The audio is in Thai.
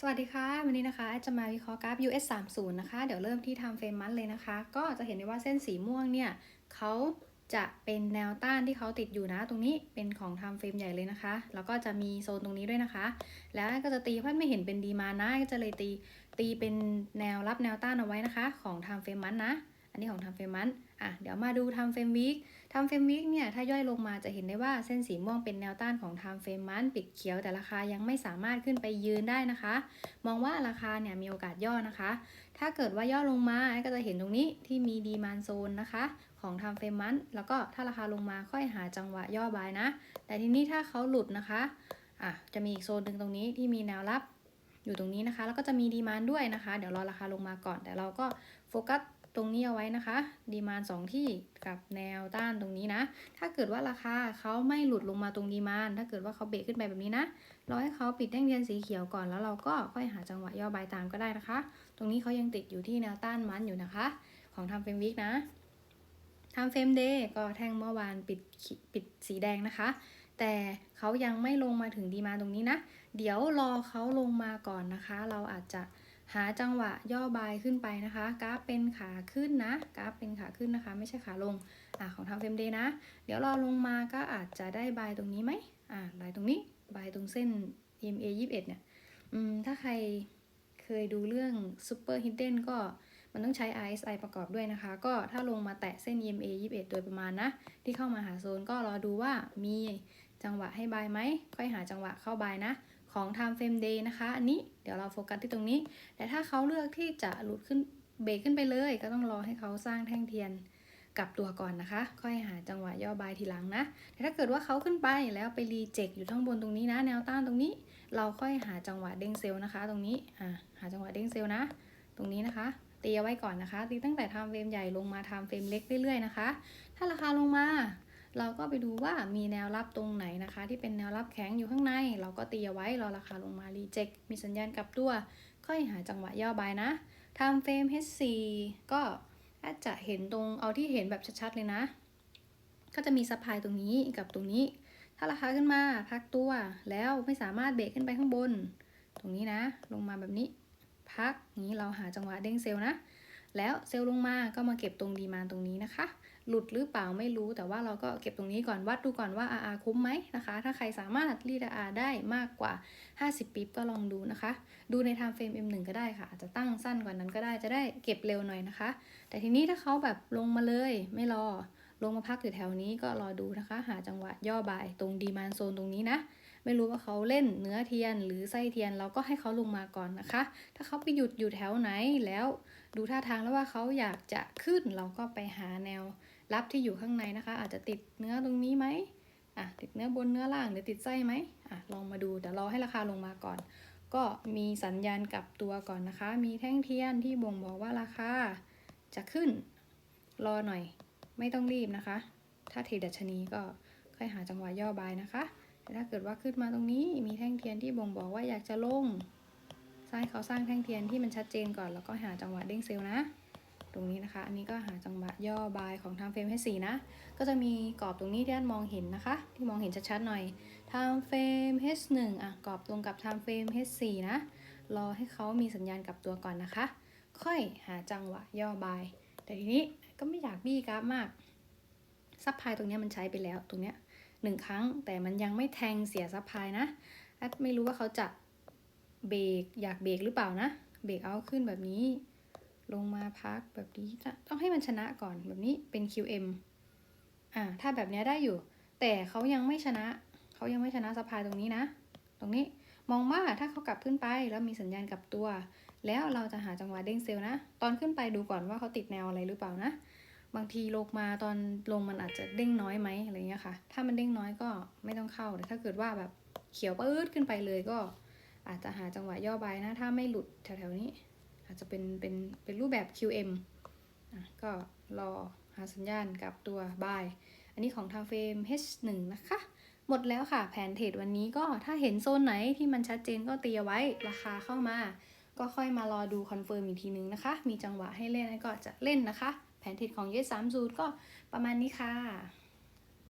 สวัสดีค่ะวันนี้นะคะจะมาวิเคราะห์กราฟ US 3 0นะคะ เดี๋ยวเริ่มที่ time frame มันเลยนะคะ ก็จะเห็นได้ว่าเส้นสีม่วงเนี่ยเขาจะเป็นแนวต้านที่เขาติดอยู่นะ ตรงนี้เป็นของ time frame ใหญ่เลยนะคะ แล้วก็จะมีโซนตรงนี้ด้วยนะคะ แล้วก็จะตีเพราะไม่เห็นเป็นดีมานะก็จะเลยตีตีเป็นแนวรับแนวต้านเอาไว้นะคะ ของ time frame มันนะ อันนี้ของ time frame มันอะเดี๋ยวมาดู time frame week time frame week เนี่ยถ้าย่อยลงมาจะเห็นได้ว่าเส้นสีม่วงเป็นแนวต้านของ time frame มันปิดเขียวแต่ราคายังไม่สามารถขึ้นไปยืนได้นะคะ มองว่าราคาเนี่ยมีโอกาสย่อนะคะ ถ้าเกิดว่าย่อลงมาก็จะเห็นตรงนี้ที่มีดีมานโซนนะคะของ time frame มันแล้วก็ถ้าราคาลงมาค่อยหาจังหวะย่อบายนะ แต่ทีนี้ถ้าเขาหลุดนะคะอะจะมีอีกโซนหนึ่งตรงนี้ที่มีแนวรับอยู่ตรงนี้นะคะ แล้วก็จะมีดีมานด้วยนะคะ เดี๋ยวรอราคาลงมาก่อน แต่เราก็โฟกัส ตรงนี้เอาไว้นะคะ ดีมานสองที่กับแนวต้านตรงนี้นะ ถ้าเกิดว่าราคาเขาไม่หลุดลงมาตรงดีมานถ้าเกิดว่าเขาเบรกขึ้นไปแบบนี้นะรอให้เขาปิดแท่งเทียนสีเขียวก่อนแล้วเราก็ค่อยหาจังหวะย่อบายตามก็ได้นะคะ ตรงนี้เขายังติดอยู่ที่แนวต้านมันอยู่นะคะ ของทำเฟรมวิกนะทำเฟรมเดย์ก็แท่งเมื่อวานปิดปิดสีแดงนะคะ แต่เขายังไม่ลงมาถึงดีมาตรงนี้นะ เดี๋ยวรอเขาลงมาก่อนนะคะ เราอาจจะ หาจังหวะย่อบายขึ้นไปนะคะ กราฟเป็นขาขึ้นนะ กราฟเป็นขาขึ้นนะคะ ไม่ใช่ขาลงอ่าของทำเฟรมเดย์นะ เดี๋ยวรอลงมาก็อาจจะได้บายตรงนี้ไหมอ่าบายตรงนี้ บายตรงเส้น EMA 21เนี่ย อืม ถ้าใครเคยดูเรื่อง Super Hidden ก็มันต้องใช้ RSI ประกอบด้วยนะคะ ก็ถ้าลงมาแตะเส้น EMA 21 โดยประมาณนะ ที่เข้ามาหาโซนก็รอดูว่ามีจังหวะให้บายไหม ค่อยหาจังหวะเข้าบายนะ ของ Time Frame Day นะคะ อันนี้เดี๋ยวเราโฟกัสที่ตรงนี้ แต่ถ้าเขาเลือกที่จะหลุดขึ้นเบรกขึ้นไปเลย ก็ต้องรอให้เขาสร้างแท่งเทียนกลับตัวก่อนนะคะ ค่อยหาจังหวะย่อบายทีหลังนะ แต่ถ้าเกิดว่าเขาขึ้นไปแล้วไปรีเจ็คอยู่ข้างบนตรงนี้นะ แนวต้านตรงนี้ เราค่อยหาจังหวะเด้งเซลล์นะคะ ตรงนี้อ่าหาจังหวะเด้งเซลล์นะ ตรงนี้นะคะตีเอาไว้ก่อนนะคะตีตั้งแต่ทำเฟรมใหญ่ลงมาทำเฟรมเล็กเรื่อยๆนะคะ ถ้าราคาลงมา เราก็ไปดูว่ามีแนวรับตรงไหนนะคะ ที่เป็นแนวรับแข็งอยู่ข้างใน เราก็ตีเอาไว้รอราคาลงมารีเจ็คมีสัญญาณกลับตัว ค่อยหาจังหวะย่อบายนะทำเฟรม H4 ก็อาจจะเห็นตรงเอาที่เห็นแบบชัดๆเลยนะ ก็จะมีซัพพลายตรงนี้กับตรงนี้ ถ้าราคาขึ้นมาพักตัวแล้วไม่สามารถเบรกขึ้นไปข้างบน ตรงนี้นะ ลงมาแบบนี้ พักนี้เราหาจังหวะเด้งเซลล์นะ แล้วเซลล์ลงมาก็มาเก็บตรงดีมานตรงนี้นะคะ หลุดหรือเปล่าไม่รู้แต่ว่าเราก็เก็บตรงนี้ก่อนวัดดูก่อนว่า RR คุ้มไหมนะคะ ถ้าใครสามารถรีด RR ได้มากกว่า 50 ปิ๊บก็ลองดูนะคะ ดูใน time frame M1 ก็ได้ค่ะอาจจะตั้งสั้นกว่านั้นก็ได้จะได้เก็บเร็วหน่อยนะคะ แต่ทีนี้ถ้าเขาแบบลงมาเลยไม่รอลงมาพักอยู่แถวนี้ก็รอดูนะคะ หาจังหวะย่อบายตรงดีมานโซนตรงนี้นะ ไม่รู้ว่าเขาเล่นเนื้อเทียนหรือไส้เทียนเราก็ให้เขาลงมาก่อนนะคะ ถ้าเขาไปหยุดอยู่แถวไหนแล้ว ดูท่าทางแล้วว่าเขาอยากจะขึ้นเราก็ไปหาแนวรับที่อยู่ข้างในนะคะ อาจจะติดเนื้อตรงนี้ไหมอะติดเนื้อบนเนื้อล่างหรือติดไส้ไหมอะลองมาดูแต่รอให้ราคาลงมาก่อน ก็มีสัญญาณกลับตัวก่อนนะคะ มีแท่งเทียนที่บ่งบอกว่าราคาจะขึ้น รอหน่อย ไม่ต้องรีบนะคะ ถ้าเทดัชนีก็ค่อยหาจังหวะย่อบายนะคะ แต่ถ้าเกิดว่าขึ้นมาตรงนี้มีแท่งเทียนที่บ่งบอกว่าอยากจะลงสร้างเขาสร้างแท่งเทียนที่มันชัดเจนก่อน แล้วก็หาจังหวะเด้งเซลล์นะ ตรงนี้นะคะ อันนี้ก็หาจังหวะย่อบายของทางเฟรมให้สีนะ ก็จะมีกรอบตรงนี้ที่ท่านมองเห็นนะคะ ที่มองเห็นชัดๆหน่อย time frame H1 อะกรอบตรงกับ time frame H4 นะ รอให้เขามีสัญญาณกลับตัวก่อนนะคะ ค่อยหาจังหวะย่อบาย แต่ทีนี้ก็ไม่อยากบี้กราฟมากซับพลายตรงนี้มันใช้ไปแล้วตรงเนี้ย หนึ่งครั้ง แต่มันยังไม่แทงเสียซับพายนะแอดไม่รู้ว่าเขาจะเบรกอยากเบรกหรือเปล่านะ เบรกเอาขึ้นแบบนี้ ลงมาพักแบบนี้ต้องให้มันชนะก่อนแบบนี้เป็น QM อ่าถ้าแบบนี้ได้อยู่ แต่เขายังไม่ชนะเขายังไม่ชนะสะพายตรงนี้นะ ตรงนี้มองว่าถ้าเขากลับขึ้นไปแล้วมีสัญญาณกลับตัว แล้วเราจะหาจังหวะเด้งเซลล์นะ ตอนขึ้นไปดูก่อนว่าเขาติดแนวอะไรหรือเปล่านะ บางทีลงมาตอนลงมันอาจจะเด้งน้อยไหมอะไรเงี้ยค่ะ ถ้ามันเด้งน้อยก็ไม่ต้องเข้าแต่ถ้าเกิดว่าแบบเขียวปื๊ดขึ้นไปเลยก็ อาจจะหาจังหวะย่อใบนะ ถ้าไม่หลุดแถวๆนี้ อาจจะเป็นเป็นเป็นรูปแบบ QM อะก็รอหาสัญญาณกับตัว buy อันนี้ของทางเฟรม H1 นะคะ หมดแล้วค่ะแผนเทรดวันนี้ก็ถ้าเห็นโซนไหนที่มันชัดเจนก็ตีเอาไว้ราคาเข้ามา ก็ค่อยมารอดูคอนเฟิร์มอีกทีนึงนะคะ มีจังหวะให้เล่นก็จะเล่นนะคะ แผนทรดของเยสามจูดก็ประมาณนี้ค่ะ